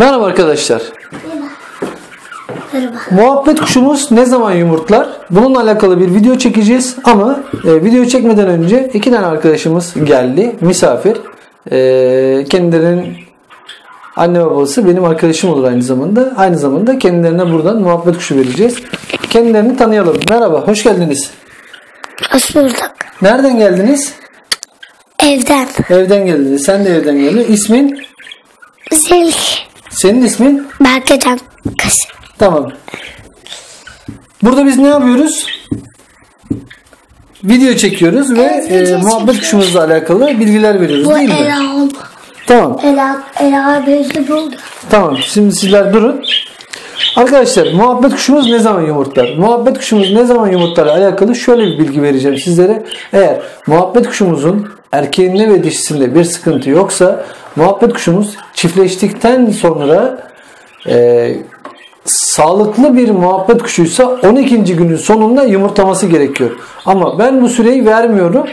Merhaba arkadaşlar. Merhaba. Muhabbet kuşumuz ne zaman yumurtlar? Bununla alakalı bir video çekeceğiz ama e, video çekmeden önce iki tane arkadaşımız geldi. Misafir. E, kendilerinin anne babası benim arkadaşım olur aynı zamanda. Aynı zamanda kendilerine buradan muhabbet kuşu vereceğiz. Kendilerini tanıyalım. Merhaba, hoş geldiniz. Hoş bulduk. Nereden geldiniz? Evden. Evden geldiniz. Sen de evden geldin. İsmin? Zil. Senin ismin? Berkecan. Kız. Tamam. Burada biz ne yapıyoruz? Video çekiyoruz ve Evet, video e, muhabbet çekiyoruz. kuşumuzla alakalı bilgiler veriyoruz Bu değil mi? Ela. Tamam. Ela, Ela bezi buldu. Tamam. Şimdi sizler durun. Arkadaşlar muhabbet kuşumuz ne zaman yumurtlar? Muhabbet kuşumuz ne zaman yumurtlarla alakalı şöyle bir bilgi vereceğim sizlere. Eğer muhabbet kuşumuzun erkeğinde ve dişisinde bir sıkıntı yoksa muhabbet kuşumuz çiftleştikten sonra e, sağlıklı bir muhabbet kuşuysa 12. günün sonunda yumurtlaması gerekiyor. Ama ben bu süreyi vermiyorum.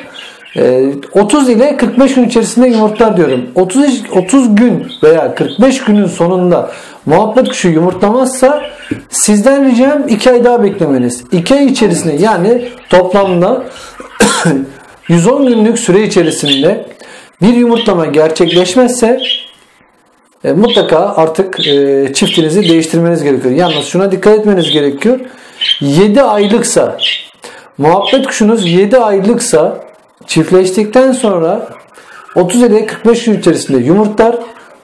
Ee, 30 ile 45 gün içerisinde yumurtlar diyorum. 30 30 gün veya 45 günün sonunda muhabbet kuşu yumurtlamazsa sizden ricam 2 ay daha beklemeniz. 2 ay içerisinde yani toplamda 110 günlük süre içerisinde bir yumurtlama gerçekleşmezse e, mutlaka artık e, çiftinizi değiştirmeniz gerekiyor. Yalnız şuna dikkat etmeniz gerekiyor. 7 aylıksa muhabbet kuşunuz 7 aylıksa çiftleştikten sonra 30 ile 45 gün içerisinde yumurtlar.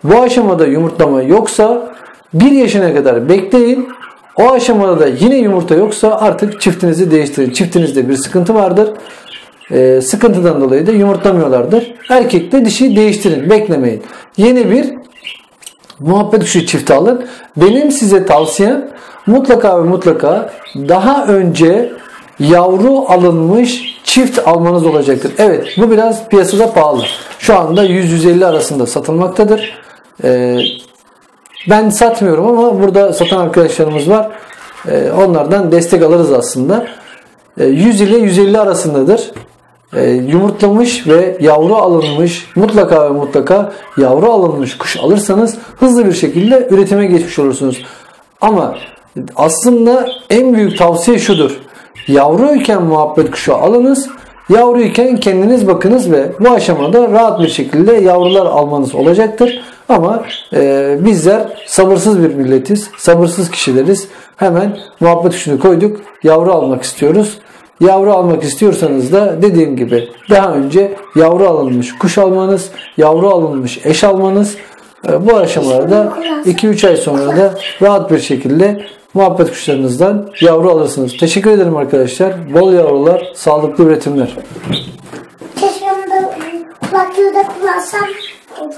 Bu aşamada yumurtlama yoksa 1 yaşına kadar bekleyin. O aşamada da yine yumurta yoksa artık çiftinizi değiştirin. Çiftinizde bir sıkıntı vardır. Ee, sıkıntıdan dolayı da yumurtlamıyorlardır. Erkekle dişi değiştirin. Beklemeyin. Yeni bir muhabbet kuşu çifti alın. Benim size tavsiyem mutlaka ve mutlaka daha önce yavru alınmış çift almanız olacaktır. Evet bu biraz piyasada pahalı. Şu anda 100-150 arasında satılmaktadır. Ee, ben satmıyorum ama burada satan arkadaşlarımız var. Ee, onlardan destek alırız aslında. Ee, 100 ile 150 arasındadır. Ee, yumurtlamış ve yavru alınmış mutlaka ve mutlaka yavru alınmış kuş alırsanız hızlı bir şekilde üretime geçmiş olursunuz. Ama aslında en büyük tavsiye şudur. Yavruyken muhabbet kuşu alınız. Yavruyken kendiniz bakınız ve bu aşamada rahat bir şekilde yavrular almanız olacaktır. Ama e, bizler sabırsız bir milletiz. Sabırsız kişileriz. Hemen muhabbet kuşunu koyduk. Yavru almak istiyoruz. Yavru almak istiyorsanız da dediğim gibi daha önce yavru alınmış kuş almanız, yavru alınmış eş almanız e, bu aşamalarda 2-3 ay sonra da rahat bir şekilde muhabbet kuşlarınızdan yavru alırsınız. Teşekkür ederim arkadaşlar. Bol yavrular, sağlıklı üretimler. Keşke onu da kulaklığı da kullansam. olur.